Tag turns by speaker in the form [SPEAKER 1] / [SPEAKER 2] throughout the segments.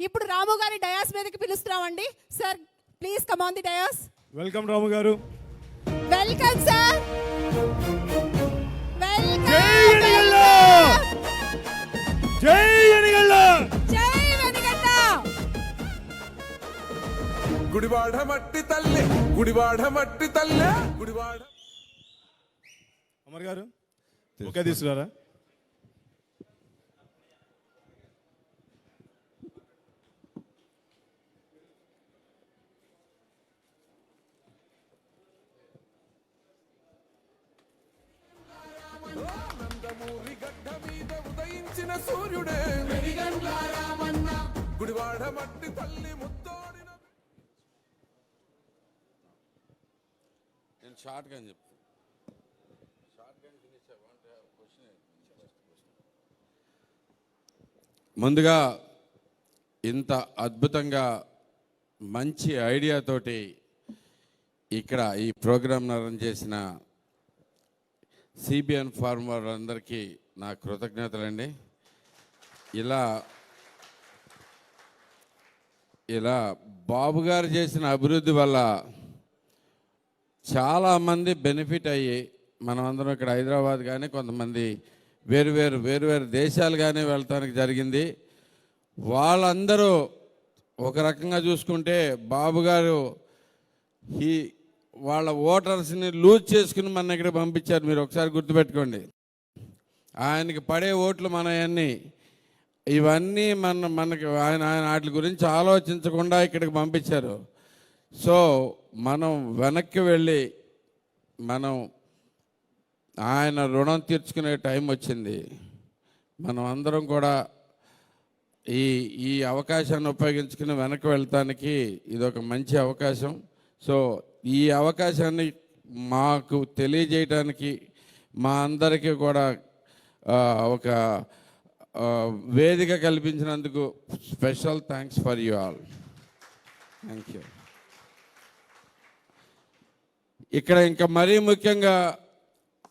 [SPEAKER 1] ఇప్పుడు రాము గారి డయాస్ మీదకి పిలుస్తున్నామండి. Sir please come on the dais
[SPEAKER 2] welcome Ramu గారు.
[SPEAKER 1] వెల్కమ్ సార్
[SPEAKER 2] జై ఎనిగళ్ళ జై
[SPEAKER 3] గుడివాడ మట్టి తల్లి గుడివాడ మట్టి తల్లి గుడివాడ
[SPEAKER 2] అమర్ గారు ఓకే తీసుకురారా?
[SPEAKER 3] నందమూరి గడ్డ మీద ఉదయించిన సూర్యుడే. గుడివాడ మట్టి తల్లి ముద్దోడిన
[SPEAKER 4] నేను షార్ట్గా అని చెప్తాను ముందుగా ఇంత అద్భుతంగా మంచి ఐడియాతోటి ఇక్కడ ఈ ప్రోగ్రాం రన్ చేసిన సిబిఎన్ ఫార్మర్ అందరికీ నా కృతజ్ఞతలండి. ఇలా ఇలా బాబు గారు చేసిన అభివృద్ధి వల్ల చాలామంది బెనిఫిట్ అయ్యి మనమందరం ఇక్కడ హైదరాబాద్ కానీ కొంతమంది వేరు వేరు వేరు వేరు దేశాలు కానీ వెళ్తానికి జరిగింది. వాళ్ళందరూ ఒక రకంగా చూసుకుంటే బాబు గారు ఈ వాళ్ళ ఓటర్స్ని లూజ్ చేసుకుని మన ఇక్కడ పంపించారు. మీరు ఒకసారి గుర్తుపెట్టుకోండి. ఆయనకి పడే ఓట్లు మనవన్నీ ఇవన్నీ మన మనకి ఆయన ఆయన వాటి గురించి ఆలోచించకుండా ఇక్కడికి పంపించారు. సో మనం వెనక్కి వెళ్ళి మనం ఆయన రుణం తీర్చుకునే టైం వచ్చింది. మనం అందరం కూడా ఈ ఈ అవకాశాన్ని ఉపయోగించుకుని వెనక్కి వెళ్తానికి ఇది ఒక మంచి అవకాశం. సో ఈ అవకాశాన్ని మాకు తెలియజేయడానికి మా అందరికీ కూడా ఒక వేదిక కల్పించినందుకు special thanks for you all. Thank you ఇక్కడ ఇంకా మరీ ముఖ్యంగా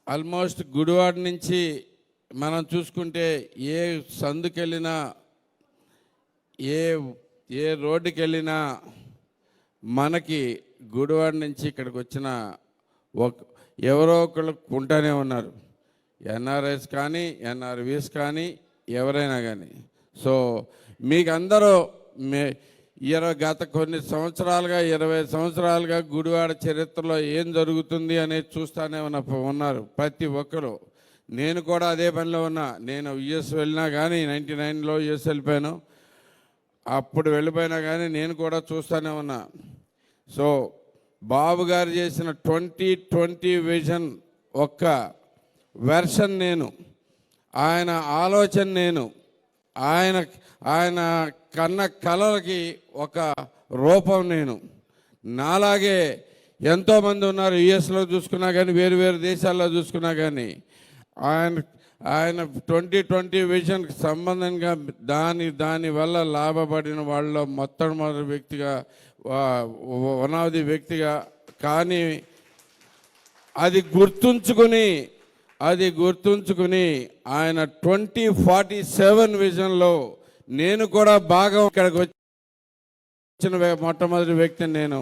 [SPEAKER 4] ఆల్మోస్ట్ గుడివాడ నుంచి మనం చూసుకుంటే ఏ సందుకెళ్ళినా ఏ ఏ రోడ్డుకి వెళ్ళినా మనకి గుడివాడ నుంచి ఇక్కడికి వచ్చిన ఒక ఎవరో ఒకళ్ళు ఉంటానే ఉన్నారు. ఎన్ఆర్ఎస్ కానీ ఎన్ఆర్వీస్ కానీ ఎవరైనా కానీ. సో మీకు అందరూ మే ఇరవై గత కొన్ని సంవత్సరాలుగా ఇరవై సంవత్సరాలుగా గుడివాడ చరిత్రలో ఏం జరుగుతుంది అనేది చూస్తానే ఉన్న ఉన్నారు ప్రతి ఒక్కరు. నేను కూడా అదే పనిలో ఉన్నా. నేను యుఎస్ వెళ్ళినా కానీ నైంటీ నైన్లో యుఎస్ వెళ్ళిపోయాను. అప్పుడు వెళ్ళిపోయినా కానీ నేను కూడా చూస్తూనే ఉన్నా. సో బాబు గారు చేసిన ట్వంటీ ట్వంటీ విజన్ ఒక్క వెర్షన్ నేను ఆయన ఆలోచన నేను ఆయన ఆయన కన్న కళలకి ఒక రూపం నేను. నాలాగే ఎంతోమంది ఉన్నారు యుఎస్లో చూసుకున్నా కానీ వేరు వేరు దేశాల్లో చూసుకున్నా కానీ ఆయన ఆయన ట్వంటీ ట్వంటీ విజన్కి సంబంధంగా దాని దానివల్ల లాభపడిన వాళ్ళలో మొట్టమొదటి వ్యక్తిగా వన్ ఆఫ్ ది వ్యక్తిగా కానీ అది గుర్తుంచుకుని అది గుర్తుంచుకుని ఆయన ట్వంటీ ఫార్టీ సెవెన్ విజన్లో నేను కూడా భాగం ఇక్కడికి వచ్చిన మొట్టమొదటి వ్యక్తిని నేను.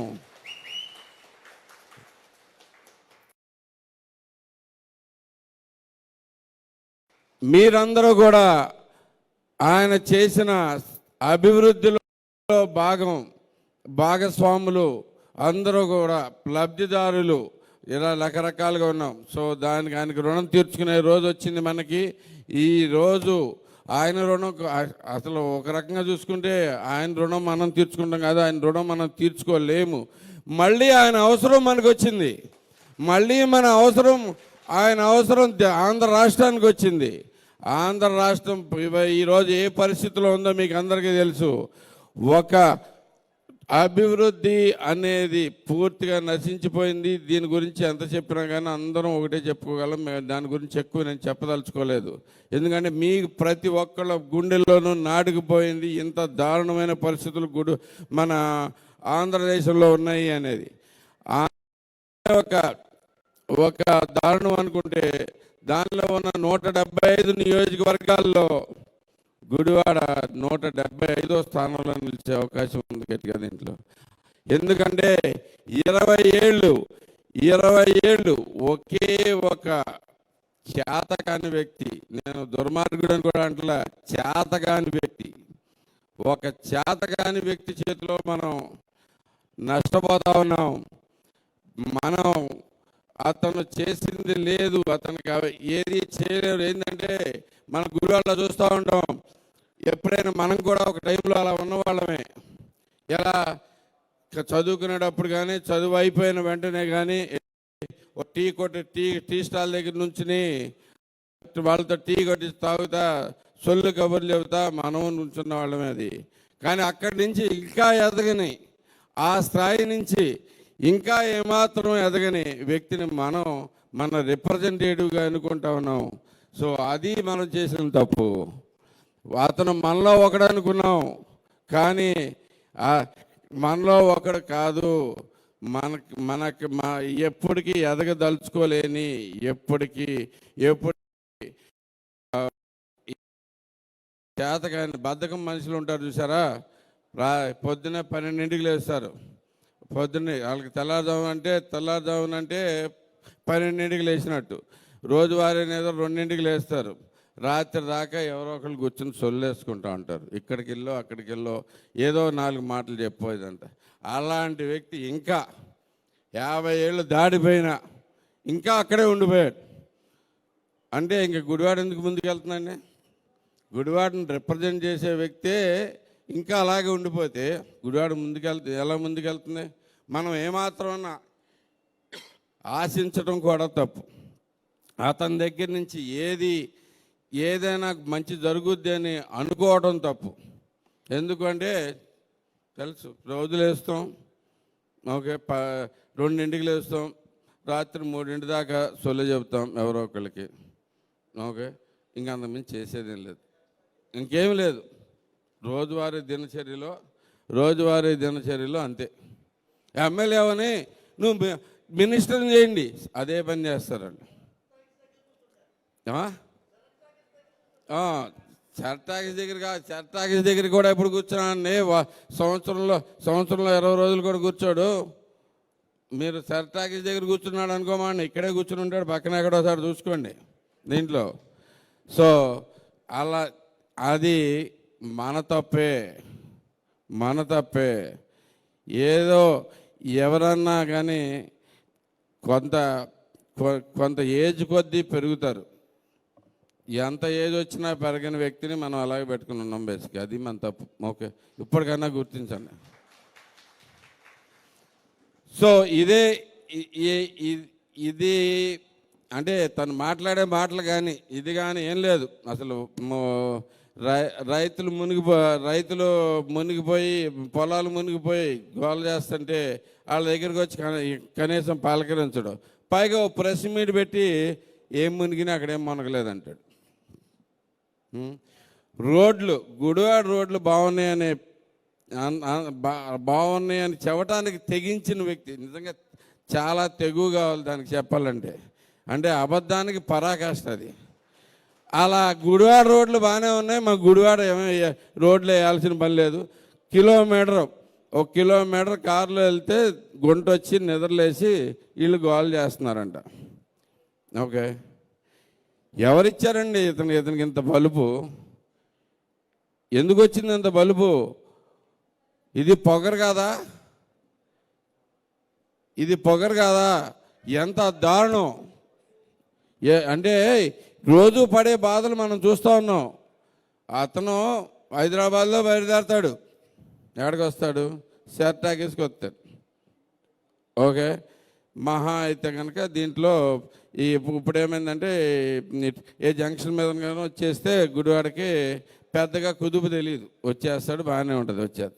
[SPEAKER 4] మీరందరూ కూడా ఆయన చేసిన అభివృద్ధిలో భాగం. భాగస్వాములు అందరూ కూడా లబ్ధిదారులు. ఇలా రకరకాలుగా ఉన్నాం. సో దానికి ఆయనకి రుణం తీర్చుకునే రోజు వచ్చింది మనకి. ఈ రోజు ఆయన రుణం అసలు ఒక రకంగా చూసుకుంటే ఆయన రుణం మనం తీర్చుకుంటాం కాదు ఆయన రుణం మనం తీర్చుకోలేము. మళ్ళీ ఆయన అవసరం మనకు వచ్చింది. మళ్ళీ మన అవసరం ఆయన అవసరం ఆంధ్ర రాష్ట్రానికి వచ్చింది. ఆంధ్ర రాష్ట్రం ఈరోజు ఏ పరిస్థితిలో ఉందో మీకు అందరికీ తెలుసు. ఒక అభివృద్ధి అనేది పూర్తిగా నశించిపోయింది. దీని గురించి ఎంత చెప్పినా కానీ అందరం ఒకటే చెప్పుకోగలం. దాని గురించి ఎక్కువ నేను చెప్పదలుచుకోలేదు. ఎందుకంటే మీ ప్రతి ఒక్కళ్ళ గుండెల్లోనూ నాటుకుపోయింది ఇంత దారుణమైన పరిస్థితులు గుడు మన ఆంధ్రదేశంలో ఉన్నాయి అనేది. ఒక ఒక దారుణం అనుకుంటే దానిలో ఉన్న నూట డెబ్బై ఐదు నియోజకవర్గాల్లో గుడివాడ నూట డెబ్బై ఐదో స్థానంలో నిలిచే అవకాశం ఉంది గట్టిగా దీంట్లో. ఎందుకంటే ఇరవై ఏళ్ళు ఇరవై ఏళ్ళు ఒకే ఒక చేతకాని వ్యక్తి నేను దుర్మార్గుడు అని కూడా అంటలా చేతకాని వ్యక్తి. ఒక చేతకాని వ్యక్తి చేతిలో మనం నష్టపోతా ఉన్నాం. మనం అతను చేసింది లేదు అతనికి ఏది చేయలేరు. ఏంటంటే మన గురువాళ్ళ చూస్తూ ఉంటాం. ఎప్పుడైనా మనం కూడా ఒక టైంలో అలా ఉన్నవాళ్ళమే. ఎలా? చదువుకునేటప్పుడు కానీ చదువు అయిపోయిన వెంటనే కానీ ఒక టీ కొట్టి టీ టీ స్టాల్ దగ్గర నుంచుని వాళ్ళతో టీ కొట్టి తాగుతా సొల్లు కబుర్లు చెబుతా మనం నుంచున్న వాళ్ళమే అది. కానీ అక్కడి నుంచి ఇంకా ఎదగని ఆ స్థాయి నుంచి ఇంకా ఏమాత్రం ఎదగని వ్యక్తిని మనం మన రిప్రజెంటేటివ్గా అనుకుంటా ఉన్నాం. సో అది మనం చేసిన తప్పు. అతను మనలో ఒకడు అనుకున్నాం. కానీ మనలో ఒకడు కాదు. మనకి మనకి మా ఎప్పటికీ ఎదగదలుచుకోలేని ఎప్పటికీ ఎప్పుడు చేతకాని బద్ధకం మనుషులు ఉంటారు చూసారా? పొద్దున్న పన్నెండింటికి లేస్తారు. పొద్దున్నే వాళ్ళకి తెల్లారుజామున అంటే తెల్లారుజామున అంటే పన్నెండింటికి లేచినట్టు. రోజువారీ ఏదో రెండింటికి లేస్తారు. రాత్రి దాకా ఎవరో ఒకళ్ళు కూర్చొని సొల్లేసుకుంటూ ఉంటారు. ఇక్కడికి వెళ్ళో అక్కడికి వెళ్ళో ఏదో నాలుగు మాటలు చెప్పేదంట అలాంటి వ్యక్తి ఇంకా యాభై ఏళ్ళు దాడిపోయినా ఇంకా అక్కడే ఉండిపోయాడు. అంటే ఇంక గుడివాడ ఎందుకు ముందుకెళ్తుందండి గుడివాడను రిప్రజెంట్ చేసే వ్యక్తే ఇంకా అలాగే ఉండిపోతే గుడివాడ ముందుకెళ్తే ఎలా ముందుకెళ్తుంది? మనం ఏమాత్రమన్నా ఆశించడం కూడా తప్పు. అతని దగ్గర నుంచి ఏది ఏదైనా మంచి జరుగుద్ది అని అనుకోవడం తప్పు. ఎందుకంటే తెలుసు రోజులు వేస్తాం ఓకే ప రెండింటికి లేస్తాం రాత్రి మూడింటి దాకా సొల్లు చెబుతాం ఎవరో ఒకరికి ఓకే ఇంకా అంతకుమించి చేసేదేం లేదు. ఇంకేం లేదు. రోజువారీ దినచర్యలో రోజువారీ దినచర్యలో అంతే. ఎమ్మెల్యే అవని నువ్వు మినిస్టర్ చేయండి అదే పని చేస్తారండి. ఏమా చర్టాకిస్ దగ్గర కాదు చర్టాకిస్ దగ్గర కూడా ఎప్పుడు కూర్చున్నానండి వా- సంవత్సరంలో సంవత్సరంలో ఇరవై రోజులు కూడా కూర్చోడు. మీరు చర్టాకిస్ దగ్గర కూర్చున్నాడు అనుకోమండి ఇక్కడే కూర్చుని ఉంటాడు పక్కన ఎక్కడోసారి చూసుకోండి దీంట్లో. సో అలా అది మన తప్పే మన తప్పే. ఏదో ఎవరన్నా కానీ కొంత కొ- కొంత ఏజ్ కొద్దీ పెరుగుతారు. ఎంత ఏజ్ వచ్చినా పెరగని వ్యక్తిని మనం అలాగే పెట్టుకుని ఉన్నాం బేసిక్ అది మన తప్పు. ఓకే. ఇప్పటికైనా గుర్తించండి. సో ఇదే ఇది అంటే తను మాట్లాడే మాటలు కానీ ఇది కానీ ఏం లేదు. అసలు రైతులు మునిగిపో రైతులు మునిగిపోయి పొలాలు మునిగిపోయి గోల చేస్తుంటే వాళ్ళ దగ్గరికి వచ్చి కనీసం పలకరించడు పైగా ఓ ప్రెస్ మీట్ పెట్టి ఏం మునిగినా అక్కడేం మునగలేదంటాడు. రోడ్లు గుడివాడ రోడ్లు బాగున్నాయని అన్- బా- బాగున్నాయని చెప్పడానికి తెగించిన వ్యక్తి నిజంగా చాలా తెగువ కావాలి దానికి చెప్పాలంటే. అంటే అబద్ధానికి పరాకాష్ట అది. అలా గుడివాడ రోడ్లు బాగానే ఉన్నాయి. మా గుడివాడ ఏమీ రోడ్లు వేయాల్సిన పని లేదు. కిలోమీటర్ ఒక కిలోమీటర్ కారులో వెళ్తే గుంట వచ్చి నిద్రలేసి వీళ్ళు గోల్ చేస్తున్నారంట. ఓకే. ఎవరిచ్చారండి ఇతను ఇతనికి ఇంత బలుపు? ఎందుకు వచ్చింది ఇంత బలుపు? ఇది పొగరు కాదా? ఇది పొగరు కాదా? ఎంత దారుణం. ఏ అంటే రోజు పడే బాధలు మనం చూస్తూ ఉన్నాం. అతను హైదరాబాద్లో బయలుదేరతాడు. ఎక్కడికి వస్తాడు? షర్ట్ టాకీస్కి వస్తాడు. ఓకే? మహా అయితే కనుక దీంట్లో ఈ ఇప్పుడు ఏమైందంటే ఏ జంక్షన్ మీద కానీ వచ్చేస్తే గుడివాడకి పెద్దగా కుదుపు తెలియదు వచ్చేస్తాడు బాగానే ఉంటుంది వచ్చేది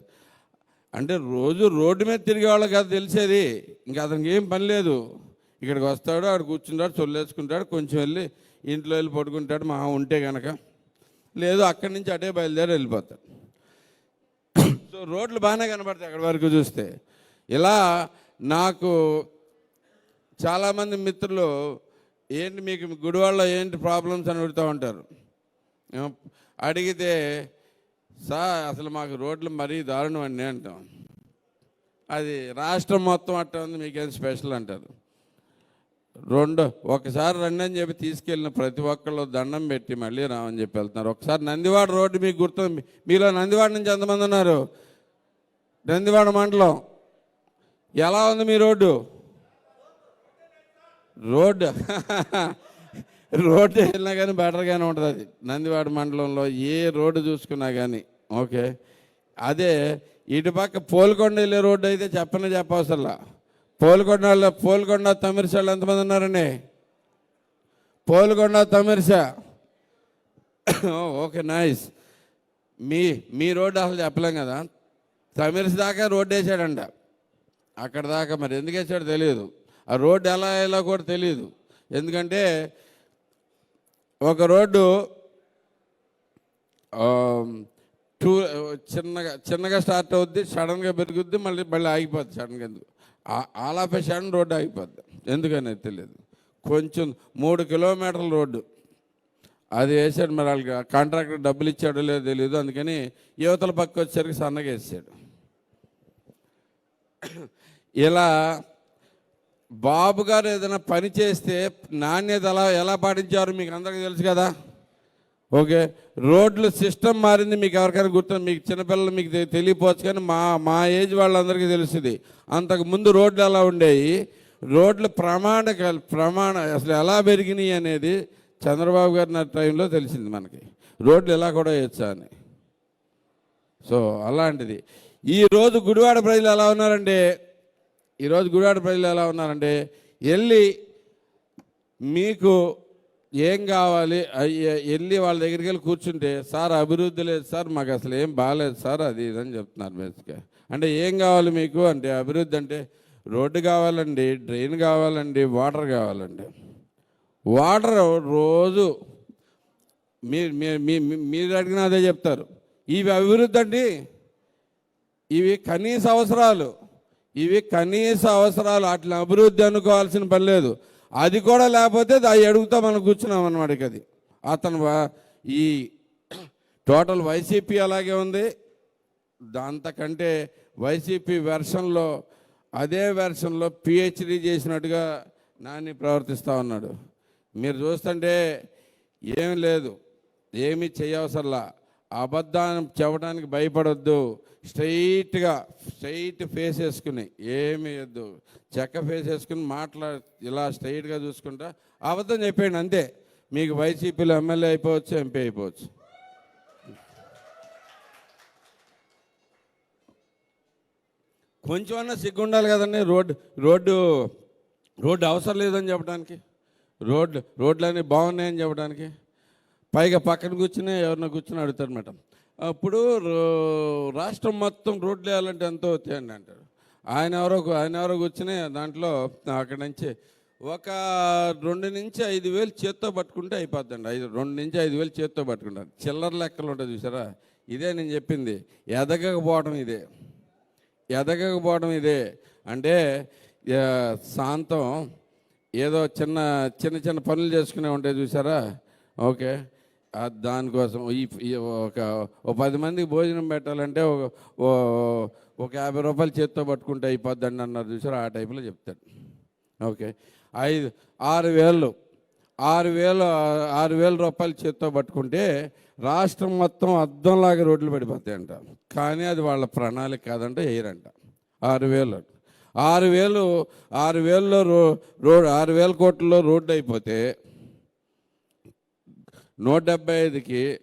[SPEAKER 4] అంటే రోజు రోడ్డు మీద తిరిగే వాళ్ళకి తెలిసేది. ఇంకా అతనికి ఏం పని లేదు. ఇక్కడికి వస్తాడు ఆడు కూర్చుంటాడు చొల్లేసుకుంటాడు కొంచెం వెళ్ళి ఇంట్లో వెళ్ళి పడుకుంటాడు మహా ఉంటే కనుక లేదు అక్కడి నుంచి అటే బయలుదేరి వెళ్ళిపోతాడు. సో రోడ్లు బాగానే కనబడతాయి అక్కడి వరకు చూస్తే. ఇలా నాకు చాలామంది మిత్రులు ఏంటి మీకు గుడివాడలో ఏంటి ప్రాబ్లమ్స్ అని అడుగుతూ ఉంటారు? అడిగితే సార్ అసలు మాకు రోడ్లు మరీ దారుణం అండి అంటాం. అది రాష్ట్రం మొత్తం అట్ట ఉంది మీకేం స్పెషల్ అంటారు? రెండు ఒకసారి రండి అని చెప్పి తీసుకెళ్ళిన ప్రతి ఒక్కళ్ళు దండం పెట్టి మళ్ళీ రామని చెప్పి వెళ్తున్నారు. ఒకసారి నందివాడ రోడ్డు మీకు గుర్తు మీలో నందివాడ నుంచి ఎంతమంది ఉన్నారు? నందివాడ మండలం. ఎలా ఉంది మీ రోడ్డు? రోడ్డు. రోడ్డు వెళ్ళినా కానీ బెటర్గానే ఉంటుంది అది. నందివాడ మండలంలో ఏ రోడ్డు చూసుకున్నా కానీ. ఓకే. అదే ఇటుపక్క పోల్కొండ వెళ్ళే రోడ్డు అయితే చెప్పనే చెప్పవసరలా. పోల్కొండలో పోల్కొండ తమిరిస ఎంతమంది ఉన్నారండి? Polkonda Tamirisa okay nice. మీ మీ రోడ్డు అసలు చెప్పలేం కదా? తమిరిస దాకా రోడ్డు వేసాడంట. అక్కడ దాకా మరి ఎందుకు వేసాడో తెలియదు. ఆ రోడ్డు ఎలా ఎలా కూడా తెలియదు. ఎందుకంటే ఒక రోడ్డు టూ చిన్నగా చిన్నగా స్టార్ట్ అవుద్ది సడన్గా పెరుగుద్ది మళ్ళీ మళ్ళీ ఆగిపోద్ది సడన్గా ఎందుకు? ఆలాపే రోడ్డు అయిపోద్ది ఎందుకనేది తెలియదు. కొంచెం మూడు కిలోమీటర్ల రోడ్డు. అది వేసాడు మరి వాళ్ళకి కాంట్రాక్టర్ డబ్బులు ఇచ్చాడో లేదో తెలియదు అందుకని యువతల పక్క వచ్చేసరికి సన్నగా వేసాడు. ఇలా బాబు గారు ఏదైనా పని చేస్తే నాణ్యత ఎలా ఎలా పాటించారు మీకు అందరికీ తెలుసు కదా? ఓకే? రోడ్లు సిస్టమ్ మారింది మీకు ఎవరికైనా గుర్తు మీకు చిన్నపిల్లలు మీకు తెలియపోవచ్చు కానీ మా మా ఏజ్ వాళ్ళందరికీ తెలుస్తుంది అంతకు ముందు రోడ్లు ఎలా ఉండేవి రోడ్లు ప్రమాణ ప్రమాణ అసలు ఎలా పెరిగినాయి అనేది చంద్రబాబు గారి నా టైంలో తెలిసింది మనకి. రోడ్లు ఎలా కూడా వేయచ్చా అని. సో అలాంటిది. ఈరోజు గుడివాడ ప్రజలు ఎలా ఉన్నారంటే ఈరోజు గుడివాడ ప్రజలు ఎలా ఉన్నారంటే వెళ్ళి మీకు ఏం కావాలి? అయ్యే వెళ్ళి వాళ్ళ దగ్గరికి వెళ్ళి కూర్చుంటే సార్ అభివృద్ధి లేదు సార్ మాకు అసలు ఏం బాగాలేదు సార్ అది ఇదని చెప్తున్నారు బేసిక్గా. అంటే ఏం కావాలి మీకు? అంటే అభివృద్ధి అంటే రోడ్డు కావాలండి డ్రైన్ కావాలండి వాటర్ కావాలండి. వాటర్ రోజు మీరు మీ- మీ- మీరు అడిగిన అదే చెప్తారు. ఇవి అభివృద్ధి అండి. ఇవి కనీస అవసరాలు. ఇవి కనీస అవసరాలు. వాటిని అభివృద్ధి అనుకోవాల్సిన పని లేదు. అది కూడా లేకపోతే అది అడుగుతా మనం కూర్చున్నాం అన్నమాట అది. అతను ఈ టోటల్ వైసీపీ అలాగే ఉంది. దాంతకంటే వైసీపీ వెర్షన్లో అదే వెర్షన్లో పిహెచ్డి చేసినట్టుగా నాని ప్రవర్తిస్తూ ఉన్నాడు. మీరు చూస్తుంటే ఏం లేదు ఏమీ చేయవసరలా. అబద్ధాన్ని చెప్పడానికి భయపడొద్దు. స్ట్రైట్గా స్ట్రైట్ ఫేస్ వేసుకుని ఏమి వద్దు. చెక్క ఫేస్ వేసుకుని మాట్లా ఇలా స్ట్రైట్గా చూసుకుంటా అబద్ధం చెప్పేయండి అంతే. మీకు వైసీపీలో ఎమ్మెల్యే అయిపోవచ్చు ఎంపీ అయిపోవచ్చు. కొంచెం అన్నా సిగ్గు ఉండాలి కదండి రోడ్డు రోడ్డు రోడ్డు అవసరం లేదని చెప్పడానికి. రోడ్లు రోడ్లన్నీ బాగున్నాయని చెప్పడానికి. పైగా పక్కన కూర్చుని ఎవరినో కూర్చుని అడుగుతారు మేడం. అప్పుడు రో- రాష్ట్రం మొత్తం రోడ్లు వేయాలంటే ఎంతో అవుతాయండి అంటారు ఆయన ఎవరో ఆయన ఎవరో కూర్చుని దాంట్లో అక్కడి నుంచి ఒక రెండు నుంచి ఐదు వేలు చేత్తో పట్టుకుంటే అయిపోద్దండి. ఐదు రెండు నుంచి ఐదు వేలు చేత్తో పట్టుకుంటారు చిల్లర లెక్కలు ఉంటుంది చూసారా? ఇదే నేను చెప్పింది. ఎదగకపోవడం ఇదే. ఎదగకపోవడం ఇదే. అంటే ఆ, శాంతం ఏదో చిన్న చిన్న చిన్న పనులు చేసుకునే ఉంటాయి చూసారా? ఓకే. దానికోసం ఈ ఒక ఓ పది మందికి భోజనం పెట్టాలంటే ఒక ఓ- ఒక యాభై రూపాయలు చేత్తో పట్టుకుంటే అయిపోద్దండి అన్నారు చూసారా? ఆ టైపులో చెప్తాడు. ఓకే. ఐదు ఆరు వేలు. ఆరు వేలు ఆరు వేల రూపాయలు చేత్తో పట్టుకుంటే రాష్ట్రం మొత్తం అద్దంలాగా రోడ్లు పడిపోతాయంట. కానీ అది వాళ్ళ ప్రణాళిక కాదంట వేయరంట. ఆరు వేలు. ఆరు వేలు ఆరు వేలలో రో రోడ్ ఆరు వేల కోట్లలో రోడ్డు అయిపోతే నూట డెబ్బై ఐదుకి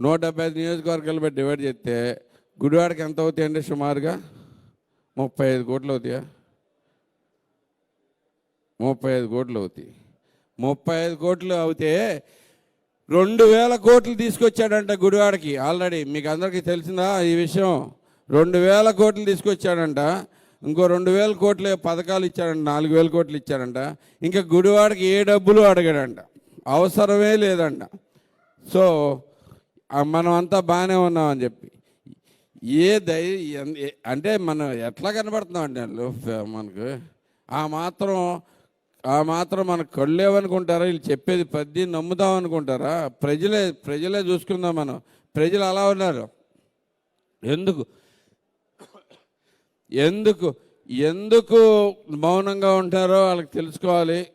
[SPEAKER 4] నూట డెబ్బై ఐదు నియోజకవర్గాలు బట్టి డివైడ్ చేస్తే గుడివాడకి ఎంత అవుతాయండి సుమారుగా? ముప్పై ఐదు కోట్లు అవుతాయా? ముప్పై ఐదు కోట్లు అవుతాయి. ముప్పై ఐదు కోట్లు అవుతే రెండు వేల కోట్లు తీసుకొచ్చాడంట గుడివాడకి. ఆల్రెడీ మీకు అందరికీ తెలిసిందా ఈ విషయం? రెండు వేల కోట్లు తీసుకొచ్చాడంట. ఇంకో రెండు వేల కోట్లు పథకాలు ఇచ్చాడంట నాలుగు వేల కోట్లు ఇచ్చాడంట. ఇంకా గుడివాడకి ఏ డబ్బులు అడగాడంట. అవసరమే లేదంట. సో మనం అంతా బాగానే ఉన్నామని చెప్పి. ఏ దై ఎన్- ఏ- అంటే మనం ఎట్లా కనబడుతున్నాం అండి మనకు ఆ మాత్రం ఆ మాత్రం మన కళ్ళేవనుకుంటారా? వీళ్ళు చెప్పేది పద్ది నమ్ముదాం అనుకుంటారా ప్రజలే ప్రజలే చూసుకుందాం మనం. ప్రజలు అలా ఉన్నారు. ఎందుకు? ఎందుకు? ఎందుకు మౌనంగా ఉంటారో వాళ్ళకి తెలుసుకోవాలి.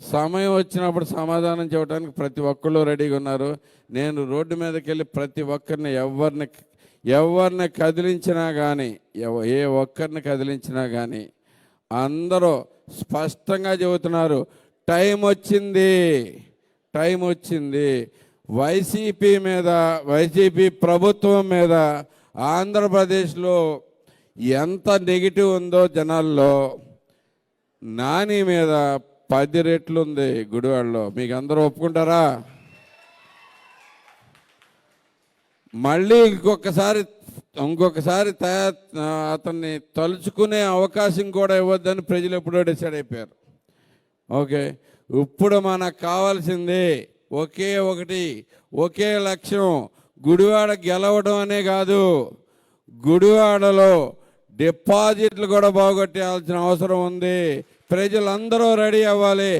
[SPEAKER 4] సమయం వచ్చినప్పుడు సమాధానం చెప్పడానికి ప్రతి ఒక్కళ్ళు రెడీగా ఉన్నారు. నేను రోడ్డు మీదకి వెళ్ళి ప్రతి ఒక్కరిని ఎవరిని ఎవరిని కదిలించినా కానీ ఎవ- ఏ ఒక్కరిని కదిలించినా కానీ అందరూ స్పష్టంగా చెబుతున్నారు టైం వచ్చింది టైం వచ్చింది. వైసీపీ మీద వైసీపీ ప్రభుత్వం మీద ఆంధ్రప్రదేశ్లో ఎంత నెగిటివ్ ఉందో జనాల్లో నాని మీద పది రెట్లు ఉంది గుడివాడలో. మీకు అందరూ ఒప్పుకుంటారా? మళ్ళీ ఇంకొకసారి ఇంకొకసారి తయారు అతన్ని తలుచుకునే అవకాశం కూడా ఇవ్వద్దని ప్రజలు ఎప్పుడో డిసైడ్ అయిపోయారు. ఓకే ఇప్పుడు మనకు కావాల్సింది ఒకే ఒకటి ఒకే లక్ష్యం గుడివాడ గెలవడం అనే కాదు. గుడివాడలో డిపాజిట్లు కూడా బాగొట్టేయాల్సిన అవసరం ఉంది. ప్రజలందరూ రెడీ అవ్వాలి.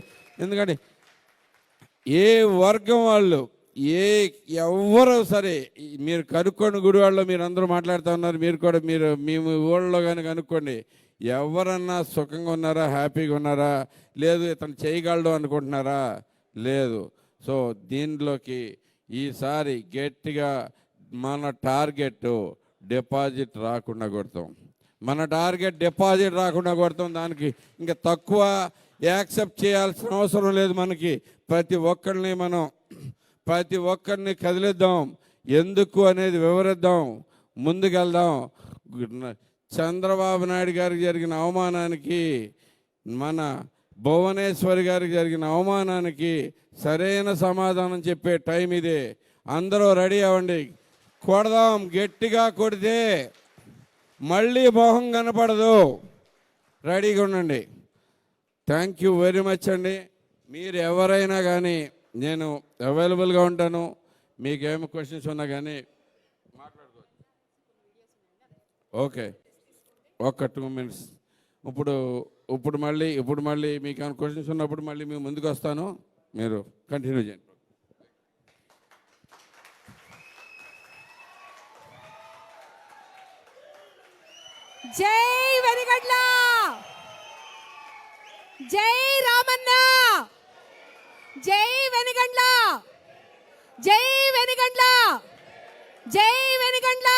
[SPEAKER 4] ఎందుకంటే ఏ వర్గం వాళ్ళు ఏ ఎవరు సరే మీరు కనుక్కోండి వాళ్ళు మీరు అందరూ మాట్లాడుతూ ఉన్నారు మీరు కూడా మీరు మేము ఊళ్ళో కానీ కనుక్కోండి. ఎవరన్నా సుఖంగా ఉన్నారా హ్యాపీగా ఉన్నారా లేదు ఇతను చేయగలడు అనుకుంటున్నారా? లేదు. సో దీనిలోకి ఈసారి గట్టిగా మన టార్గెట్ డిపాజిట్ రాకుండా కొడతాం. మన టార్గెట్ డిపాజిట్ రాకుండా కొడతాం దానికి. ఇంకా తక్కువ యాక్సెప్ట్ చేయాల్సిన అవసరం లేదు మనకి. ప్రతి ఒక్కరిని మనం ప్రతి ఒక్కరిని కదిలిద్దాం. ఎందుకు అనేది వివరిద్దాం. ముందుకెళ్దాం. చంద్రబాబు నాయుడు గారికి జరిగిన అవమానానికి మన భువనేశ్వరి గారికి జరిగిన అవమానానికి సరైన సమాధానం చెప్పే టైం ఇదే. అందరూ రెడీ అవ్వండి. కొడదాం గట్టిగా కొడితే మళ్ళీ మొహం కనపడదు. రెడీగా ఉండండి. థ్యాంక్ యూ వెరీ మచ్ అండి. మీరు ఎవరైనా కానీ నేను అవైలబుల్గా ఉంటాను. మీకు ఏమి క్వశ్చన్స్ ఉన్నా కానీ మాట్లాడుకోవచ్చు. ఓకే ఒక్క టూ మినిట్స్ ఇప్పుడు ఇప్పుడు మళ్ళీ ఇప్పుడు మళ్ళీ మీకు ఏమైనా క్వశ్చన్స్ ఉన్నప్పుడు మళ్ళీ మేము ముందుకు వస్తాను. మీరు కంటిన్యూ చేయండి.
[SPEAKER 1] జై వెనిగడ్ల! జై రామన్న! జై వెనిగండ్ల! జై వెనిగండ్ల! జై వెనిగండ్ల!